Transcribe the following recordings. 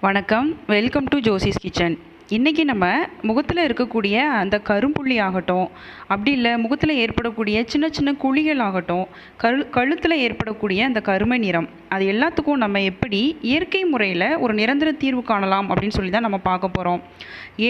வணக்கம். Welcome to Josie's kitchen இன்றைக்கி நம்ம முகத்தில் இருக்கக்கூடிய அந்த கரும்புள்ளி ஆகட்டும் அப்படி இல்லை முகத்தில் ஏற்படக்கூடிய சின்ன சின்ன குழிகள் ஆகட்டும் கரு கழுத்தில் ஏற்படக்கூடிய அந்த கருமை நிறம் அது எல்லாத்துக்கும் நம்ம எப்படி இயற்கை முறையில் ஒரு நிரந்தர தீர்வு காணலாம் அப்படின்னு சொல்லி தான் நம்ம பார்க்க போகிறோம்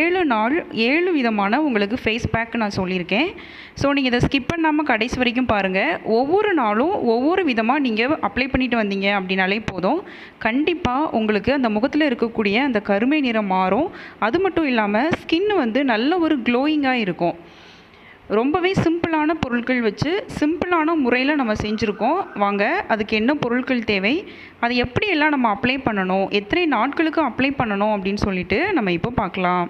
ஏழு நாள் ஏழு விதமான உங்களுக்கு ஃபேஸ் பேக் நான் சொல்லியிருக்கேன். ஸோ நீங்கள் இதை ஸ்கிப் பண்ணாமல் கடைசி வரைக்கும் பாருங்கள் ஒவ்வொரு நாளும் ஒவ்வொரு விதமாக நீங்கள் அப்ளை பண்ணிட்டு வந்தீங்க அப்படின்னாலே போதும். கண்டிப்பாக உங்களுக்கு அந்த முகத்தில் இருக்கக்கூடிய அந்த கருமை நிறம் மாறும். அது மட்டும் இல்லாமல் ஸ்கின் வந்து நல்ல ஒரு க்ளோயிங்காக இருக்கும். ரொம்பவே சிம்பிளான பொருட்கள் வச்சு சிம்பிளான முறையில் நம்ம செஞ்சுருக்கோம். வாங்க அதுக்கு என்ன பொருட்கள் தேவை? அதை எப்படியெல்லாம் நம்ம அப்ளை பண்ணணும்? எத்தனை நாட்களுக்கு அப்ளை பண்ணணும் அப்படின்னு சொல்லிட்டு நம்ம இப்போ பார்க்கலாம்.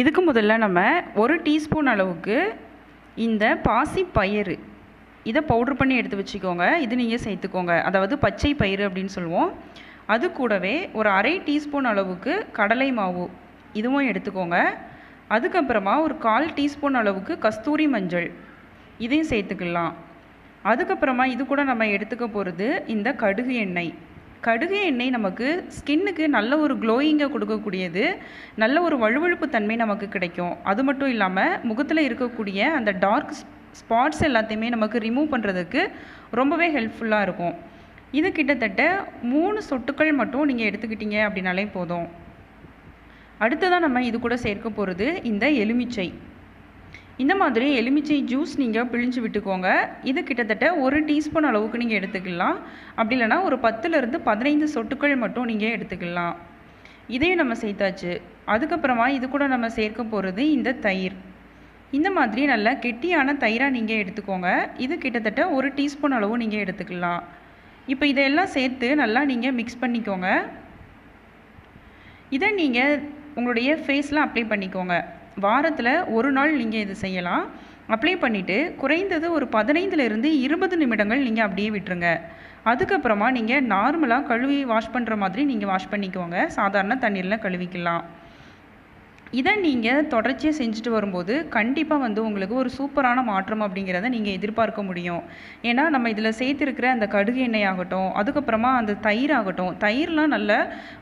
இதுக்கு முதல்ல நம்ம ஒரு டீஸ்பூன் அளவுக்கு இந்த பாசி பயிறு. இதை பவுட்ரு பண்ணி எடுத்து வச்சுக்கோங்க. இது நீங்கள் சேர்த்துக்கோங்க. அதாவது பச்சை பயிறு அப்படின்னு சொல்லுவோம். அது கூடவே ஒரு அரை டீஸ்பூன் அளவுக்கு கடலை மாவு. இதுவும் எடுத்துக்கோங்க. அதுக்கப்புறமா ஒரு கால் டீஸ்பூன் அளவுக்கு கஸ்தூரி மஞ்சள். இதையும் சேர்த்துக்கலாம். அதுக்கப்புறமா இது கூட நம்ம எடுத்துக்க போகிறது இந்த கடுகு எண்ணெய். கடுகு எண்ணெய் நமக்கு ஸ்கின்னுக்கு நல்ல ஒரு க்ளோயிங்கை கொடுக்கக்கூடியது. நல்ல ஒரு வழுவழுப்பு தன்மை நமக்கு கிடைக்கும். அது மட்டும் இல்லாமல் முகத்தில் இருக்கக்கூடிய அந்த டார்க் ஸ்பாட்ஸ் எல்லாத்தையுமே நமக்கு ரிமூவ் பண்ணுறதுக்கு ரொம்பவே ஹெல்ப்ஃபுல்லாக இருக்கும். இது கிட்டத்தட்ட மூணு சொட்டுக்கள் மட்டும் நீங்கள் எடுத்துக்கிட்டீங்க அப்படின்னாலே போதும். அடுத்ததாக நம்ம இது கூட சேர்க்க போகிறது இந்த எலுமிச்சை. இந்த மாதிரி எலுமிச்சை ஜூஸ் நீங்கள் பிழிஞ்சு விட்டுக்கோங்க. இது கிட்டத்தட்ட ஒரு டீஸ்பூன் அளவுக்கு நீங்கள் எடுத்துக்கலாம். அப்படி இல்லைனா ஒரு பத்துலேருந்து பதினைந்து சொட்டுக்கள் மட்டும் நீங்கள் எடுத்துக்கலாம். இதையும் நம்ம சேர்த்தாச்சு. அதுக்கப்புறமா இது கூட நம்ம சேர்க்க போகிறது இந்த தயிர். இந்த மாதிரி நல்லா கெட்டியான தயிராக நீங்கள் எடுத்துக்கோங்க. இது கிட்டத்தட்ட ஒரு டீஸ்பூன் அளவு நீங்கள் எடுத்துக்கலாம். இப்போ இதையெல்லாம் சேர்த்து நல்லா நீங்கள் மிக்ஸ் பண்ணிக்கோங்க. இதை நீங்கள் உங்களுடைய ஃபேஸில் அப்ளை பண்ணிக்கோங்க. வாரத்தில் ஒரு நாள் நீங்கள் இது செய்யலாம். அப்ளை பண்ணிவிட்டு குறைந்தது ஒரு பதினைந்துலேருந்து இருபது நிமிடங்கள் நீங்கள் அப்படியே விட்டுருங்க. அதுக்கப்புறமா நீங்கள் நார்மலாக கழுவி வாஷ் பண்ணுற மாதிரி நீங்கள் வாஷ் பண்ணிக்கோங்க. சாதாரண தண்ணீரில் கழுவிக்கலாம். இதை நீங்கள் தொடர்ச்சியாக செஞ்சுட்டு வரும்போது கண்டிப்பாக வந்து உங்களுக்கு ஒரு சூப்பரான மாற்றம் அப்படிங்கிறத நீங்கள் எதிர்பார்க்க முடியும். ஏன்னா நம்ம இதில் சேர்த்துருக்கிற அந்த கடுகு எண்ணெய் ஆகட்டும் அதுக்கப்புறமா அந்த தயிர் ஆகட்டும் தயிர்லாம் நல்ல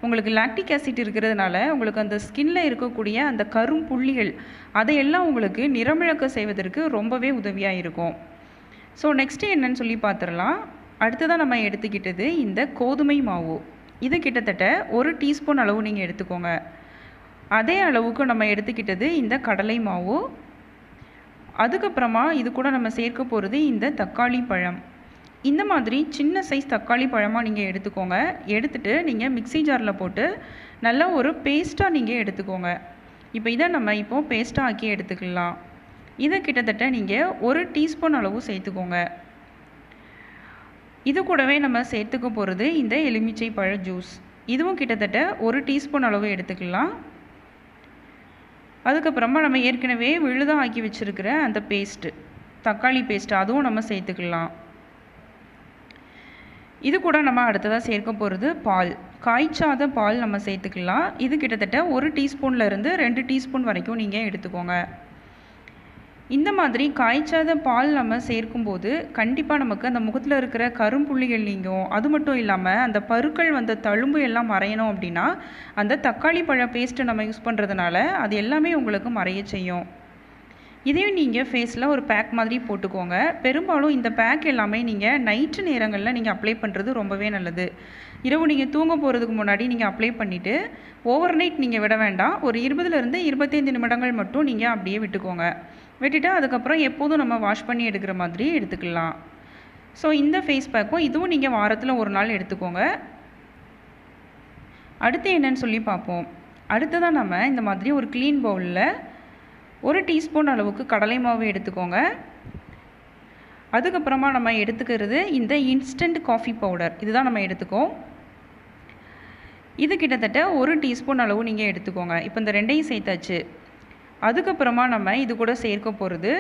உங்களுக்கு லாக்டிக் ஆசிட் இருக்கிறதுனால உங்களுக்கு அந்த ஸ்கின்ல இருக்கக்கூடிய அந்த கரும் புள்ளிகள் அதையெல்லாம் உங்களுக்கு நிறமிழக்க செய்வதற்கு ரொம்பவே உதவியாக இருக்கும். ஸோ நெக்ஸ்ட்டு என்னன்னு சொல்லி பார்த்துடலாம் அடுத்ததாக நம்ம எடுத்துக்கிட்டது இந்த கோதுமை மாவு. இது கிட்டத்தட்ட ஒரு டீஸ்பூன் அளவு நீங்கள் எடுத்துக்கோங்க. அதே அளவுக்கு நம்ம எடுத்துக்கிட்டது இந்த கடலை மாவு. அதுக்கப்புறமா இது கூட நம்ம சேர்க்க போகிறது இந்த தக்காளி பழம். இந்த மாதிரி சின்ன சைஸ் தக்காளி பழமாக நீங்கள் எடுத்துக்கோங்க. எடுத்துகிட்டு நீங்கள் மிக்சி ஜாரில் போட்டு நல்ல ஒரு பேஸ்ட்டாக நீங்கள் எடுத்துக்கோங்க. இப்போ இதை நம்ம இப்போது பேஸ்ட்டாக ஆக்கி எடுத்துக்கலாம். இதை கிட்டத்தட்ட நீங்கள் ஒரு டீஸ்பூன் அளவு சேர்த்துக்கோங்க. இது கூடவே நம்ம சேர்த்துக்க போகிறது இந்த எலுமிச்சை பழ ஜூஸ் இதுவும் கிட்டத்தட்ட ஒரு டீஸ்பூன் அளவு எடுத்துக்கலாம். அதுக்கப்புறமா நம்ம ஏற்கனவே விழுதாக ஆக்கி வச்சுருக்கிற அந்த பேஸ்ட்டு தக்காளி பேஸ்ட்டு அதுவும் நம்ம சேர்த்துக்கலாம். இது கூட நம்ம அடுத்ததாக சேர்க்க போகிறது பால். காய்ச்சாத பால் நம்ம சேர்த்துக்கலாம். இது கிட்டத்தட்ட ஒரு டீஸ்பூன்லேருந்து ரெண்டு டீஸ்பூன் வரைக்கும் நீங்கள் எடுத்துக்கோங்க. இந்த மாதிரி காய்ச்சாத பால் நம்ம சேர்க்கும்போது கண்டிப்பாக நமக்கு அந்த முகத்தில் இருக்கிற கரும்புள்ளிகள் நீங்கும். அது மட்டும் இல்லாமல் அந்த பருக்கள் வந்த தழும்பு எல்லாம் மறையணும் அப்படின்னா அந்த தக்காளி பழ பேஸ்ட்டை நம்ம யூஸ் பண்ணுறதுனால அது எல்லாமே உங்களுக்கு மறைய செய்யும். இதையும் நீங்கள் ஃபேஸில் ஒரு பேக் மாதிரி போட்டுக்கோங்க. பெரும்பாலும் இந்த பேக் எல்லாமே நீங்கள் நைட்டு நேரங்களில் நீங்கள் அப்ளை பண்ணுறது ரொம்பவே நல்லது. இரவு நீங்கள் தூங்க போகிறதுக்கு முன்னாடி நீங்கள் அப்ளை பண்ணிவிட்டு ஓவர் நைட் நீங்கள் விட வேண்டாம். ஒரு இருபதுலேருந்து இருபத்தைந்து நிமிடங்கள் மட்டும் நீங்கள் அப்படியே விட்டுக்கோங்க. விட்டுட்டு அதுக்கப்புறம் எப்போதும் நம்ம வாஷ் பண்ணி எடுக்கிற மாதிரி எடுத்துக்கலாம். ஸோ இந்த ஃபேஸ் பேக்கும் இதுவும் நீங்கள் வாரத்தில் ஒரு நாள் எடுத்துக்கோங்க. அடுத்து என்னன்னு சொல்லி பார்ப்போம். அடுத்ததாக நம்ம இந்த மாதிரி ஒரு க்ளீன் பவுலில் ஒரு டீஸ்பூன் அளவுக்கு கடலை மாவு எடுத்துக்கோங்க. அதுக்கப்புறமா நம்ம எடுத்துக்கிறது இந்த இன்ஸ்டன்ட் காஃபி பவுடர் இதுதான் நம்ம எடுத்துக்கோம் இது கிட்டத்தட்ட ஒரு டீஸ்பூன் அளவு நீங்கள் எடுத்துக்கோங்க. இப்போ இந்த ரெண்டையும் சேர்த்தாச்சு. அதுக்கப்புறமா நம்ம இது கூட சேர்க்க போகிறது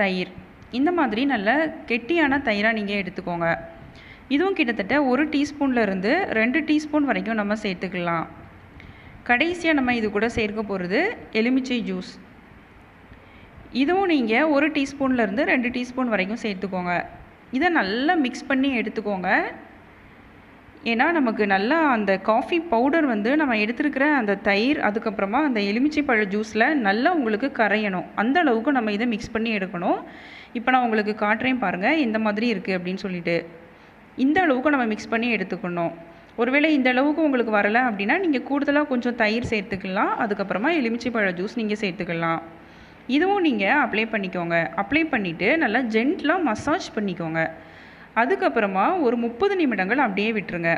தயிர். இந்த மாதிரி நல்ல கெட்டியான தயிராக நீங்கள் எடுத்துக்கோங்க. இதுவும் கிட்டத்தட்ட ஒரு டீஸ்பூன்லேருந்து ரெண்டு டீஸ்பூன் வரைக்கும் நம்ம சேர்த்துக்கலாம். கடைசியாக நம்ம இது கூட சேர்க்க போகிறது எலுமிச்சை ஜூஸ். இதுவும் நீங்கள் ஒரு டீஸ்பூன்லேருந்து ரெண்டு டீஸ்பூன் வரைக்கும் சேர்த்துக்கோங்க. இதை நல்லா மிக்ஸ் பண்ணி எடுத்துக்கோங்க. ஏன்னா நமக்கு நல்லா அந்த காஃபி பவுடர் வந்து நம்ம எடுத்துருக்கிற அந்த தயிர் அதுக்கப்புறமா அந்த எலுமிச்சை பழ ஜூஸில் நல்லா உங்களுக்கு கரையணும். அந்த அளவுக்கு நம்ம இதை மிக்ஸ் பண்ணி எடுக்கணும். இப்போ நான் உங்களுக்கு காட்டுறேன் பாருங்கள் இந்த மாதிரி இருக்குது அப்படின்னு சொல்லிட்டு. இந்த அளவுக்கு நம்ம மிக்ஸ் பண்ணி எடுத்துக்கணும். ஒருவேளை இந்த அளவுக்கு உங்களுக்கு வரலை அப்படின்னா நீங்கள் கூடுதலாக கொஞ்சம் தயிர் சேர்த்துக்கலாம். அதுக்கப்புறமா எலுமிச்சை பழ ஜூஸ் நீங்கள் சேர்த்துக்கலாம். இதுவும் நீங்கள் அப்ளை பண்ணிக்கோங்க. அப்ளை பண்ணிவிட்டு நல்லா ஜென்ட்லாக மசாஜ் பண்ணிக்கோங்க. அதுக்கப்புறமா ஒரு முப்பது நிமிடங்கள் அப்படியே விட்டுருங்க.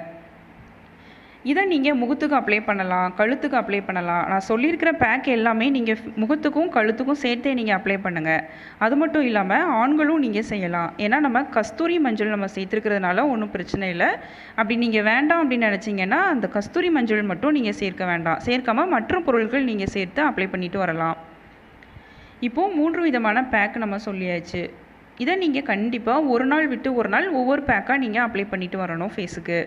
இதை நீங்கள் முகத்துக்கு அப்ளை பண்ணலாம் கழுத்துக்கு அப்ளை பண்ணலாம். நான் சொல்லியிருக்கிற பேக் எல்லாமே நீங்கள் முகத்துக்கும் கழுத்துக்கும் சேர்த்தே நீங்கள் அப்ளை பண்ணுங்கள் அது மட்டும் இல்லாமல் ஆண்களும் நீங்கள் செய்யலாம். ஏன்னா நம்ம கஸ்தூரி மஞ்சள் நம்ம சேர்த்துருக்கிறதுனால ஒன்றும் பிரச்சனை இல்லை. அப்படி நீங்கள் வேண்டாம் அப்படின்னு நினச்சிங்கன்னா அந்த கஸ்தூரி மஞ்சள் மட்டும் நீங்கள் சேர்க்க வேண்டாம். சேர்க்காமல் மற்ற பொருட்கள் நீங்கள் சேர்த்து அப்ளை பண்ணிட்டு வரலாம். இப்போது மூன்று விதமான பேக் நம்ம சொல்லியாச்சு. இதை நீங்கள் கண்டிப்பாக ஒரு நாள் விட்டு ஒரு நாள் ஒவ்வொரு பேக்காக நீங்கள் அப்ளை பண்ணிட்டு வரணும் ஃபேஸுக்கு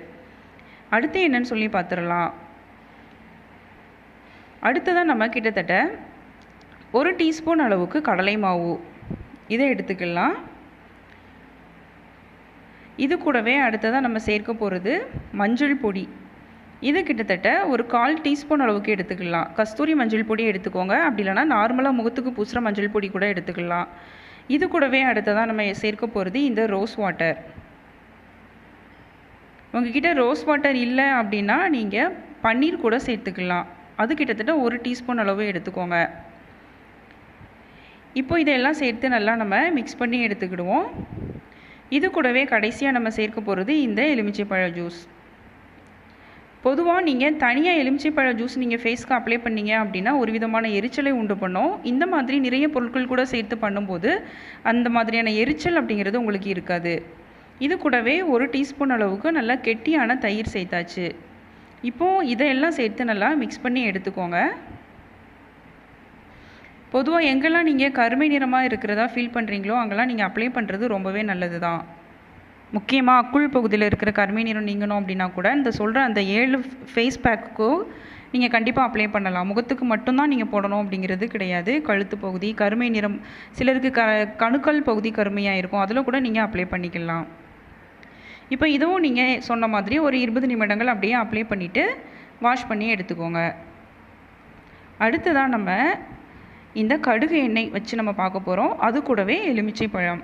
அடுத்து என்னன்னு சொல்லி பார்த்துடலாம் அடுத்ததாக நம்ம கிட்டத்தட்ட ஒரு டீஸ்பூன் அளவுக்கு கடலை மாவு. இதை எடுத்துக்கலாம். இது கூடவே அடுத்ததாக நம்ம சேர்க்க போகிறது மஞ்சள் பொடி. இது கிட்டத்தட்ட ஒரு கால் டீஸ்பூன் அளவுக்கு எடுத்துக்கலாம். கஸ்தூரி மஞ்சள் பொடி எடுத்துக்கோங்க. அப்படி இல்லைனா நார்மலாக முகத்துக்கு பூசுகிற மஞ்சள் பொடி கூட எடுத்துக்கலாம். இது கூடவே அடுத்ததாக நம்ம சேர்க்க போகிறது இந்த ரோஸ் வாட்டர் உங்ககிட்ட ரோஸ் வாட்டர் இல்லை அப்படின்னா நீங்கள் பன்னீர் கூட சேர்த்துக்கலாம். அது கிட்டத்தட்ட ஒரு டீஸ்பூன் அளவு எடுத்துக்கோங்க. இப்போ இதையெல்லாம் சேர்த்து நல்லா நம்ம மிக்ஸ் பண்ணி எடுத்துக்கிடுவோம். இது கூடவே கடைசியாக நம்ம சேர்க்க போகிறது இந்த எலுமிச்சைப்பழ ஜூஸ் பொதுவாக நீங்கள் தனியாக எலுமிச்சைப்பழ ஜூஸ் நீங்கள் ஃபேஸ்க்கு அப்ளை பண்ணீங்க அப்படின்னா ஒரு விதமான எரிச்சலை உண்டு பண்ணும். இந்த மாதிரி நிறைய பொருட்கள் கூட சேர்த்து பண்ணும்போது அந்த மாதிரியான எரிச்சல் அப்படிங்கிறது உங்களுக்கு இருக்காது. இது கூடவே ஒரு டீஸ்பூன் அளவுக்கு நல்லா கெட்டியான தயிர் சேர்த்தாச்சு. இப்போது இதையெல்லாம் சேர்த்து நல்லா மிக்ஸ் பண்ணி எடுத்துக்கோங்க. பொதுவாக எங்கெல்லாம் நீங்கள் கருமை நிறமாக இருக்கிறதா ஃபீல் பண்ணுறீங்களோ அங்கெல்லாம் நீங்கள் அப்ளை பண்ணுறது ரொம்பவே நல்லது தான் முக்கியமாக அக்குள் பகுதியில் இருக்கிற கருமை நிறம் நீங்கணும் அப்படின்னா கூட இந்த சொல்கிற அந்த ஏழு ஃபேஸ் பேக்குக்கோ நீங்கள் கண்டிப்பாக அப்ளை பண்ணலாம். முகத்துக்கு மட்டும்தான் நீங்கள் போடணும் அப்படிங்கிறது கிடையாது. கழுத்து பகுதி கருமை நிறம் சிலருக்கு க கணுக்கள் பகுதி கருமையாக இருக்கும். அதில் கூட நீங்கள் அப்ளை பண்ணிக்கலாம். இப்போ இதுவும் நீங்கள் சொன்ன மாதிரி ஒரு இருபது நிமிடங்கள் அப்படியே அப்ளை பண்ணிவிட்டு வாஷ் பண்ணி எடுத்துக்கோங்க. அடுத்ததாக நம்ம இந்த கடுகு எண்ணெய் வச்சு நம்ம பார்க்க போகிறோம் அது கூடவே எலுமிச்சை பழம்.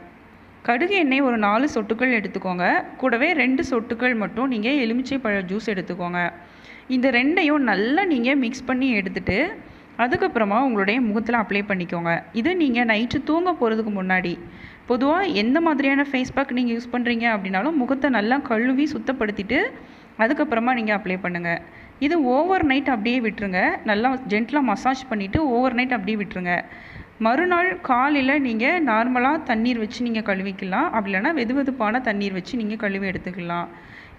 கடுகு எண்ணெய் ஒரு நாலு சொட்டுக்கள் எடுத்துக்கோங்க. கூடவே ரெண்டு சொட்டுக்கள் மட்டும் நீங்கள் எலுமிச்சை பழ ஜூஸ் எடுத்துக்கோங்க. இந்த ரெண்டையும் நல்லா நீங்கள் மிக்ஸ் பண்ணி எடுத்துட்டு அதுக்கப்புறமா உங்களுடைய முகத்தில் அப்ளை பண்ணிக்கோங்க. இது நீங்கள் நைட்டு தூங்க போகிறதுக்கு முன்னாடி. பொதுவாக எந்த மாதிரியான ஃபேஸ் பேக் நீங்கள் யூஸ் பண்ணுறீங்க அப்படின்னாலும் முகத்தை நல்லா கழுவி சுத்தப்படுத்திட்டு அதுக்கப்புறமா நீங்கள் அப்ளை பண்ணுங்கள் இது ஓவர் நைட் அப்படியே விட்டுருங்க. நல்லா ஜென்டலாக மசாஜ் பண்ணிவிட்டு ஓவர் நைட் அப்படியே விட்டுருங்க. மறுநாள் காலையில் நீங்கள் நார்மலாக தண்ணீர் வச்சு நீங்கள் கழுவிக்கலாம். அப்படி இல்லைனா வெது வெதுப்பான தண்ணீர் வச்சு நீங்கள் கழுவி எடுத்துக்கலாம்.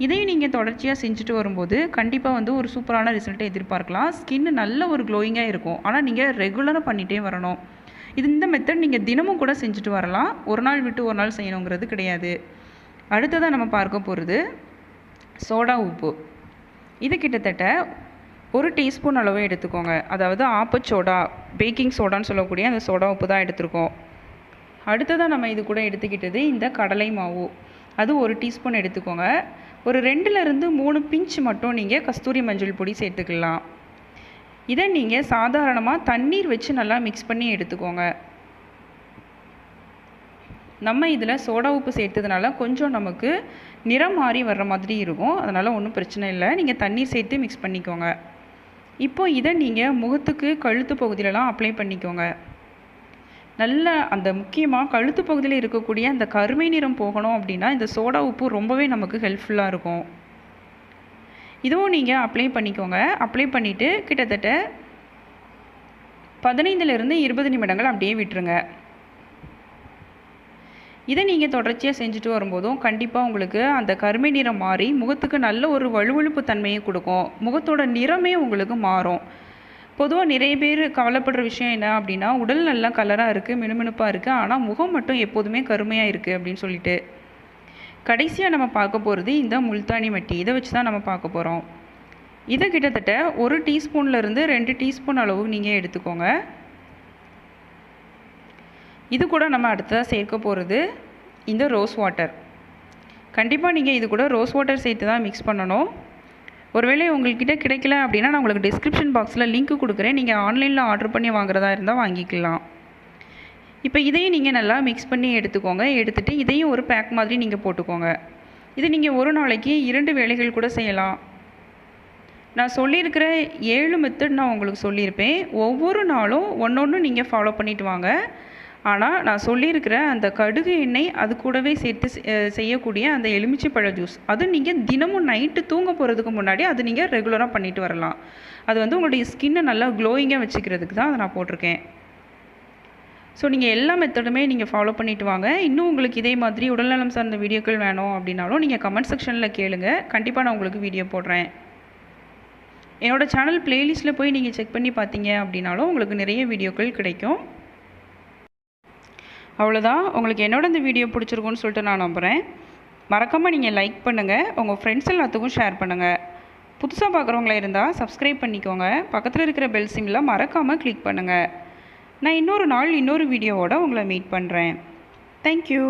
இதையும் நீங்கள் தொடர்ச்சியாக செஞ்சுட்டு வரும்போது கண்டிப்பாக வந்து ஒரு சூப்பரான ரிசல்ட்டை எதிர்பார்க்கலாம். ஸ்கின் நல்ல ஒரு க்ளோயிங்காக இருக்கும். ஆனால் நீங்கள் ரெகுலராக பண்ணிகிட்டே வரணும். இது இந்த மெத்தட் நீங்கள் தினமும் கூட செஞ்சுட்டு வரலாம். ஒரு நாள் விட்டு ஒரு நாள் செய்யணுங்கிறது கிடையாது. அடுத்ததாக நம்ம பார்க்க போகிறது சோடா உப்பு. இது கிட்டத்தட்ட ஒரு டீஸ்பூன் அளவு எடுத்துக்கோங்க. அதாவது ஆப்பச்சோடா பேக்கிங் சோடான்னு சொல்லக்கூடிய அந்த சோடா உப்பு தான் எடுத்திருக்கோம். அடுத்ததாக நம்ம இது கூட எடுத்துக்கிட்டது இந்த கடலை மாவு. அது ஒரு டீஸ்பூன் எடுத்துக்கோங்க. ஒரு ரெண்டுலேருந்து மூணு பிஞ்ச் மட்டும் நீங்கள் கஸ்தூரி மஞ்சள் பொடி சேர்த்துக்கலாம். இதை நீங்கள் சாதாரணமாக தண்ணீர் வச்சு நல்லா மிக்ஸ் பண்ணி எடுத்துக்கோங்க. நம்ம இதில் சோடா உப்பு சேர்த்ததுனால கொஞ்சம் நமக்கு நிறம் மாறி வர்ற மாதிரி இருக்கும். அதனால் ஒன்றும் பிரச்சனை இல்லை. நீங்கள் தண்ணீர் சேர்த்து மிக்ஸ் பண்ணிக்கோங்க. இப்போ இதை நீங்கள் முகத்துக்கு கழுத்து பகுதியிலலாம் அப்ளை பண்ணிக்கோங்க. நல்ல அந்த முக்கியமாக கழுத்து பகுதியில் இருக்கக்கூடிய அந்த கருமை நிறம் போகணும் அப்படின்னா இந்த சோடா உப்பு ரொம்பவே நமக்கு ஹெல்ப்ஃபுல்லாக இருக்கும். இதுவும் நீங்கள் அப்ளை பண்ணிக்கோங்க. அப்ளை பண்ணிவிட்டு கிட்டத்தட்ட பதினைந்துலேருந்து இருபது நிமிடங்கள் அப்படியே விட்டுருங்க. இதை நீங்கள் தொடர்ச்சியாக செஞ்சுட்டு வரும்போதும் கண்டிப்பாக உங்களுக்கு அந்த கருமை நிறம் மாறி முகத்துக்கு நல்ல ஒரு வலுவழுப்பு தன்மையை கொடுக்கும். முகத்தோட நிறமே உங்களுக்கு மாறும். பொதுவாக நிறைய பேர் கவலைப்படுற விஷயம் என்ன அப்படின்னா உடல் நல்லா கலராக இருக்குது மினுமினுப்பாக இருக்குது ஆனால் முகம் மட்டும் எப்போதுமே கருமையாக இருக்குது அப்படின்னு சொல்லிட்டு. கடைசியாக நம்ம பார்க்க போகிறது இந்த முல்தானி மட்டி. இதை வச்சு தான் நம்ம பார்க்க போகிறோம் இதை கிட்டத்தட்ட ஒரு டீஸ்பூன்லேருந்து ரெண்டு டீஸ்பூன் அளவு நீங்கள் எடுத்துக்கோங்க. இது கூட நம்ம அடுத்ததாக சேர்க்க போகிறது இந்த ரோஸ் வாட்டர் கண்டிப்பாக நீங்கள் இது கூட ரோஸ் வாட்டர் சேர்த்து தான் மிக்ஸ் பண்ணணும். ஒருவேளை உங்கள்கிட்ட கிடைக்கல அப்படின்னா நான் உங்களுக்கு டிஸ்கிரிப்ஷன் பாக்ஸில் லிங்க் கொடுக்குறேன். நீங்கள் ஆன்லைனில் ஆர்டர் பண்ணி வாங்குறதா இருந்தால் வாங்கிக்கலாம். இப்போ இதையும் நீங்கள் நல்லா மிக்ஸ் பண்ணி எடுத்துக்கோங்க. எடுத்துகிட்டு இதையும் ஒரு பேக் மாதிரி நீங்கள் போட்டுக்கோங்க. இது நீங்கள் ஒரு நாளைக்கு இரண்டு வேலைகள் கூட செய்யலாம். நான் சொல்லியிருக்கிற ஏழு மெத்தட் நான் உங்களுக்கு சொல்லியிருப்பேன். ஒவ்வொரு நாளும் ஒன்று ஒன்று நீங்கள் ஃபாலோ பண்ணிவிட்டு வாங்க. ஆனால் நான் சொல்லியிருக்கிற அந்த கடுகு எண்ணெய் அது கூடவே சேர்த்து செ- செய்யக்கூடிய அந்த எலுமிச்சைப்பழ ஜூஸ். அது நீங்கள் தினமும் நைட்டு தூங்க போகிறதுக்கு முன்னாடி அது நீங்கள் ரெகுலராக பண்ணிட்டு வரலாம். அது வந்து உங்களுடைய ஸ்கின்னை நல்லா க்ளோயிங்காக வச்சுக்கிறதுக்கு தான் அதை நான் போட்டிருக்கேன். ஸோ நீங்கள் எல்லா மெத்தடுமே நீங்கள் ஃபாலோ பண்ணிட்டு வாங்க. இன்னும் உங்களுக்கு இதே மாதிரி உடல்நலம் சார்ந்த வீடியோக்கள் வேணும் அப்படின்னாலும் நீங்கள் கமெண்ட் செக்ஷனில் கேளுங்க. கண்டிப்பாக நான் உங்களுக்கு வீடியோ போடுறேன். என்னோட சேனல் பிளேலிஸ்ட்டில் போய் நீங்கள் செக் பண்ணி பார்த்தீங்க அப்படின்னாலும் உங்களுக்கு நிறைய வீடியோக்கள் கிடைக்கும். அவ்வளோதான் உங்களுக்கு என்னோட இந்த வீடியோ பிடிச்சிருக்குன்னு சொல்லிட்டு நான் நம்புகிறேன் மறக்காமல் நீங்கள் லைக் பண்ணுங்கள் உங்கள் ஃப்ரெண்ட்ஸ் எல்லாத்துக்கும் ஷேர் பண்ணுங்கள் புதுசாக பார்க்குறவங்களா இருந்தால் சப்ஸ்கிரைப் பண்ணிக்கோங்க. பக்கத்தில் இருக்கிற பெல் சிம்மில் மறக்காமல் கிளிக் பண்ணுங்கள் நான் இன்னொரு நாள் இன்னொரு வீடியோவோட உங்களை மீட் பண்ணுறேன் தேங்க்யூ